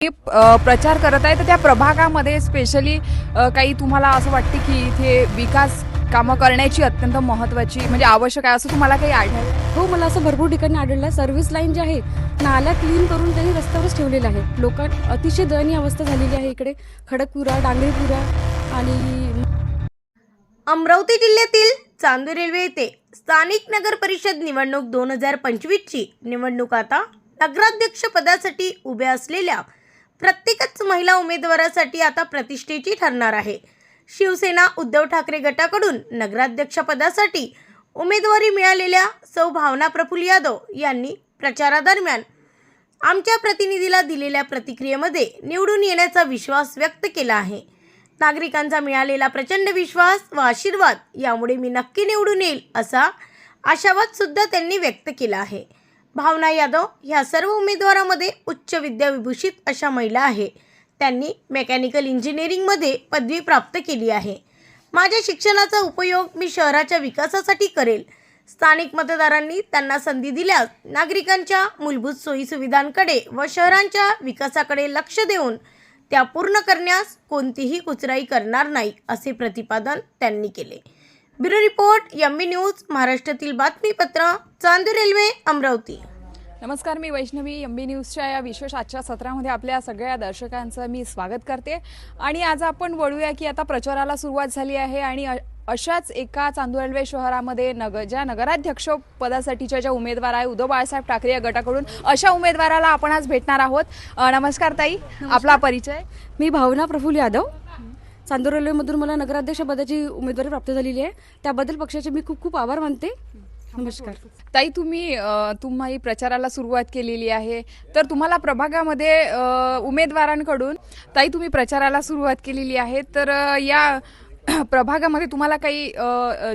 प्रचार करत आहे. तर त्या प्रभागामध्ये स्पेशली काही तुम्हाला असं वाटते की इथे विकास कामं करण्याची अत्यंत महत्त्वाची म्हणजे आवश्यक आहे असं तुम्हाला काही आढळलं? हो मला असं भरपूर ठिकाणी आढळलं. आहे सर्व्हिस लाईन जी आहे नाल्या क्लीन करून त्यांनी रस्त्यावरच ठेवलेलं आहे. लोकां अतिशय दयनीय अवस्था झालेली आहे इकडे. खडकपुरा डांगरीपुरा आणि अमरावती जिल्ह्यातील चांदूर रेल्वे येथे स्थानिक नगर परिषद निवडणूक दोन हजार पंचवीसची निवडणूक आता नगराध्यक्ष पदासाठी उभ्या असलेल्या प्रत्येकच महिला उमेदवारासाठी आता प्रतिष्ठेची ठरणार आहे. शिवसेना उद्धव ठाकरे गटाकडून नगराध्यक्षपदासाठी उमेदवारी मिळालेल्या सौ भावना प्रफुल्ल यादव यांनी प्रचारादरम्यान आमच्या प्रतिनिधीला दिलेल्या प्रतिक्रियेमध्ये निवडून येण्याचा विश्वास व्यक्त केला आहे. नागरिकांचा मिळालेला प्रचंड विश्वास व आशीर्वाद यामुळे मी नक्की निवडून येईल असा आशावाद सुद्धा त्यांनी व्यक्त केला आहे. भावना यादव ह्या सर्व उमेदवारामध्ये उच्च विद्याविभूषित अशा महिला आहे. त्यांनी मेकॅनिकल इंजिनिअरिंगमध्ये पदवी प्राप्त केली आहे. माझ्या शिक्षणाचा उपयोग मी शहराच्या विकासासाठी करेल. स्थानिक मतदारांनी त्यांना संधी दिल्यास नागरिकांच्या मूलभूत सोयीसुविधांकडे व शहरांच्या विकासाकडे लक्ष देऊन त्या पूर्ण करण्यास कोणतीही कुचराई करणार नाही असे प्रतिपादन त्यांनी केले. Bureau report M B news महाराष्ट्रातील बातमीपत्र चांदूर रेल्वे अमरावती. नमस्कार मी वैष्णवी एम बी न्यूजच्या या विशेष आजच्या सत्रामध्ये आपल्या सगळ्या दर्शकांचं मी स्वागत करते. आणि आज आपण वळूया की आता प्रचाराला सुरुवात झाली आहे आणि अशाच एका चांदूर रेल्वे शहरामध्ये नग ज्या नगराध्यक्ष पदासाठीच्या ज्या उमेदवार आहे उद्धव बाळासाहेब ठाकरे या गटाकडून अशा उमेदवाराला आपण आज भेटणार आहोत. नमस्कार ताई आपला परिचय. मी भावना प्रफुल्ल यादव. चांदूर रेल्वेमधून मला नगराध्यक्ष पदाची उमेदवारी प्राप्त झालेली आहे. त्याबद्दल पक्षाचे मी खूप खूप आभार मानते. नमस्कार. ताई तुम्ही तुम्ही प्रचाराला सुरुवात केलेली आहे. तर तुम्हाला प्रभागामध्ये उमेदवारांकडून ताई तुम्ही प्रचाराला सुरुवात केलेली आहे. तर या प्रभागामध्ये तुम्हाला काही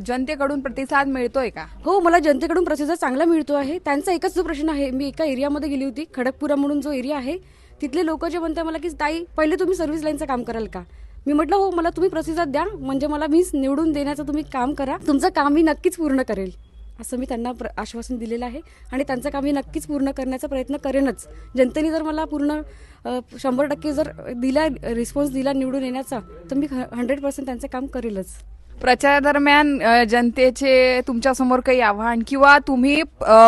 जनतेकडून प्रतिसाद मिळतोय का? हो मला जनतेकडून प्रतिसाद चांगला मिळतो आहे. त्यांचा एकच जो प्रश्न आहे मी एका एरियामध्ये गेली होती खडकपुरा म्हणून जो एरिया आहे तिथले लोक जे म्हणतात मला की ताई पहिले तुम्ही सर्व्हिस लाईनचं काम कराल का? मी म्हटलं हो मला तुम्ही प्रतिसाद द्या म्हणजे मला मीच निवडून देण्याचं तुम्ही काम करा. तुमचं काम मी नक्कीच पूर्ण करेल. असं मी त्यांना प्र आश्वासन दिलेलं आहे. आणि त्यांचं काम मी नक्कीच पूर्ण करण्याचा प्रयत्न करेनच. जनतेने जर मला पूर्ण शंभर टक्के जर दिला रिस्पॉन्स दिला निवडून येण्याचा तर मी हंड्रेड पर्सेंट त्यांचं काम करेलच. प्रचारादरम्यान जनतेचे तुमच्यासमोर काही आव्हान किंवा तुम्ही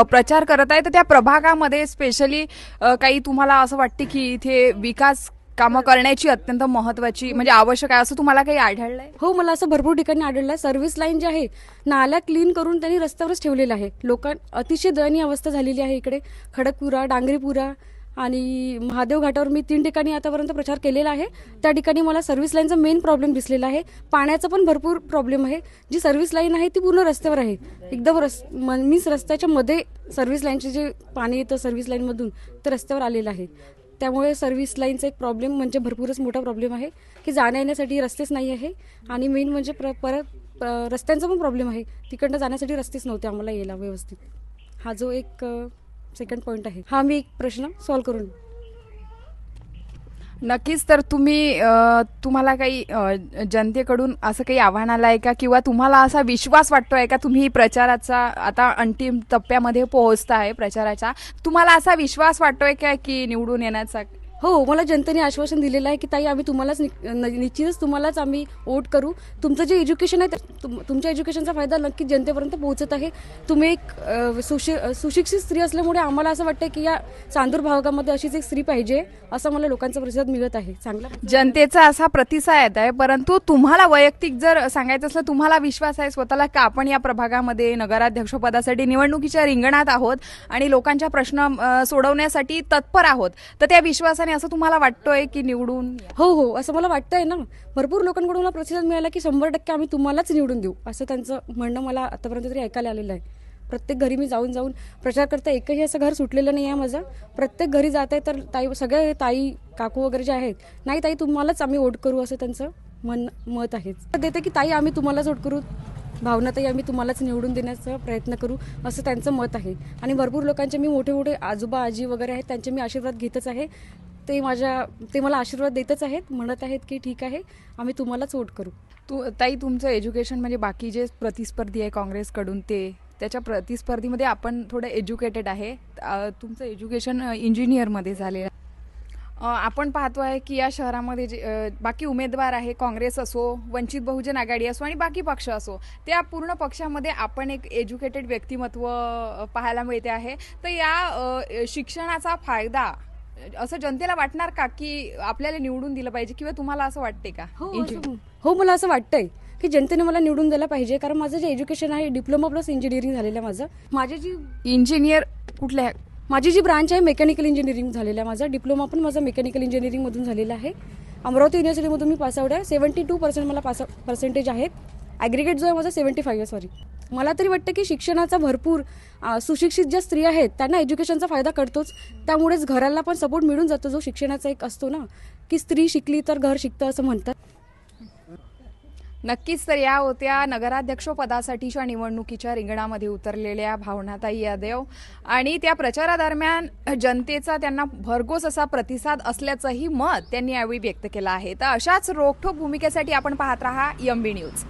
प्रचार करत आहे तर त्या प्रभागामध्ये स्पेशली काही तुम्हाला असं वाटते की इथे विकास कामं करण्याची अत्यंत महत्त्वाची म्हणजे आवश्यक आहे असं तुम्हाला काही आढळलंय? हो मला असं भरपूर ठिकाणी आढळलं आहे सर्व्हिस लाईन जी आहे नाल्या क्लीन करून त्यांनी रस्त्यावरच ठेवलेलं आहे. लोकां अतिशय दयनीय अवस्था झालेली आहे इकडे. खडकपुरा डांगरीपुरा आणि महादेव घाटावर मी तीन ठिकाणी आतापर्यंत प्रचार केलेला आहे. त्या ठिकाणी मला सर्व्हिस लाईनचा मेन प्रॉब्लेम दिसलेला आहे. पाण्याचा पण भरपूर प्रॉब्लेम आहे. जी सर्व्हिस लाईन आहे ती पूर्ण रस्त्यावर आहे. एकदम रस म- मीच रस्त्याच्या मध्ये सर्व्हिस लाईनचे जे पाणी येतं सर्व्हिस लाईनमधून ते रस्त्यावर आलेलं आहे. त्यामुळे सर्व्हिस लाईनचा एक प्रॉब्लेम म्हणजे भरपूरच मोठा प्रॉब्लेम आहे. की जाण्या येण्यासाठी रस्तेच नाही आहे. आणि मेन म्हणजे प्र परत रस्त्यांचा पण प्रॉब्लेम आहे. तिकडनं जाण्यासाठी रस्तेच नव्हते आम्हाला यायला व्यवस्थित. हा जो एक सेकंड पॉईंट आहे. हा मी एक प्रश्न सॉल्व्ह करून नक्कीच तर तुम्ही अ, तुम्हाला काही अ, जनतेकडून असं काही आव्हान आलं आहे का? किंवा तुम्हाला असा विश्वास वाटतोय का तुम्ही प्रचाराचा आता अंतिम टप्प्यामध्ये पोहोचता आहे प्रचाराचा तुम्हाला असा विश्वास वाटतोय का की निवडून येण्याचा हो मला जनतेने आश्वासन दिलेलं आहे की ताई आम्ही तुम्हालाच नि- निश्चितच तुम्हालाच आम्ही वोट करू. तुमचं जे एज्युकेशन आहे तुम- तुमच्या एज्युकेशनचा फायदा नक्कीच जनतेपर्यंत पोहोचत आहे. तुम्ही एक सुशि सुशिक्षित स्त्री असल्यामुळे आम्हाला असं वाटतं की या चांदूर भागामध्ये अशीच एक स्त्री पाहिजे असं मला लोकांचा प्रतिसाद मिळत आहे. चांगला जनतेचा असा प्रतिसाद आहे परंतु तुम्हाला वैयक्तिक जर सांगायचं असलं तुम्हाला विश्वास आहे स्वतःला का आपण या प्रभागामध्ये नगराध्यक्षपदासाठी निवडणुकीच्या रिंगणात आहोत आणि लोकांच्या प्रश्न सोडवण्यासाठी तत्पर आहोत तर त्या आणि असं तुम्हाला वाटतोय की निवडून हो हो. असं मला वाटतंय ना. भरपूर लोकांकडून मला प्रतिसाद मिळाला की शंभर टक्के आम्ही तुम्हालाच निवडून देऊ असं त्यांचं म्हणणं मला आतापर्यंत तरी ऐकायला आलेलं आहे. प्रत्येक घरी मी जाऊन जाऊन प्रचार करता. एकही असं घर सुटलेलं नाही आहे माझं. प्रत्येक घरी जात आहे तर ताई सगळे ताई काकू वगैरे जे आहेत नाही ताई तुम्हालाच आम्ही वोट करू असं त्यांचं मन मत आहे देते की ताई आम्ही तुम्हालाच वोट करू. भावनाताई आम्ही तुम्हालाच निवडून देण्याचा प्रयत्न करू असं त्यांचं मत आहे. आणि भरपूर लोकांचे मी मोठे मोठे आजोबा आजी वगैरे आहेत त्यांचे मी आशीर्वाद घेतच आहे. ते माझ्या ते मला आशीर्वाद देतच आहेत म्हणत आहेत की ठीक आहे आम्ही तुम्हालाच वोट करू. तू ताई तुमचं एज्युकेशन म्हणजे बाकी जे प्रतिस्पर्धी आहे काँग्रेसकडून ते त्याच्या प्रतिस्पर्धीमध्ये आपण थोडं एज्युकेटेड आहे. तुमचं एज्युकेशन इंजिनियरमध्ये झालेलं आपण पाहतो आहे की या शहरामध्ये जे बाकी उमेदवार आहे काँग्रेस असो वंचित बहुजन आघाडी असो आणि बाकी पक्ष असो त्या पूर्ण पक्षामध्ये आपण एक एज्युकेटेड व्यक्तिमत्व पाहायला मिळते आहे. तर या शिक्षणाचा फायदा असं जनतेला वाटणार का की आपल्याला निवडून दिलं पाहिजे किंवा तुम्हाला असं वाटते का? हो हो मला असं वाटतंय की जनतेने मला निवडून द्यायला पाहिजे. कारण माझं जे एज्युकेशन आहे डिप्लोमा प्लस इंजिनिअरिंग झालेलं आहे माझं. माझी जी इंजिनियर कुठल्या? माझी जी ब्रांच आहे मेकॅनिकल इंजिनिअरिंग झालेलं आहे माझा. डिप्लोमा पण माझा मेकॅनिकल इंजिनिअरिंगमधून झालेला आहे. अमरावती युनिव्हर्सिटीमधून मी पासआउट आहे. सेवन्टी टू पर्सेंट मला पास पर्सेंटेज आहेत. ॲग्रिगेट जो आहे माझा सेवन्टी फाईव्ह सॉरी मला तरी वाटतं की शिक्षणाचा भरपूर सुशिक्षित ज्या स्त्री आहेत त्यांना एज्युकेशनचा फायदा कळतोच त्यामुळेच घराला पण सपोर्ट मिळून जातो जो शिक्षणाचा एक असतो ना. की स्त्री शिकली तर घर शिकतं असं म्हणतात. नक्कीच तर या होत्या नगराध्यक्षपदासाठीच्या निवडणुकीच्या रिंगणामध्ये उतरलेल्या भावनाताई यादव. आणि त्या प्रचारादरम्यान जनतेचा त्यांना भरघोस असा प्रतिसाद असल्याचंही मत त्यांनी यावेळी व्यक्त केलं आहे. तर अशाच रोखठोक भूमिकेसाठी आपण पाहत राहा एम बी न्यूज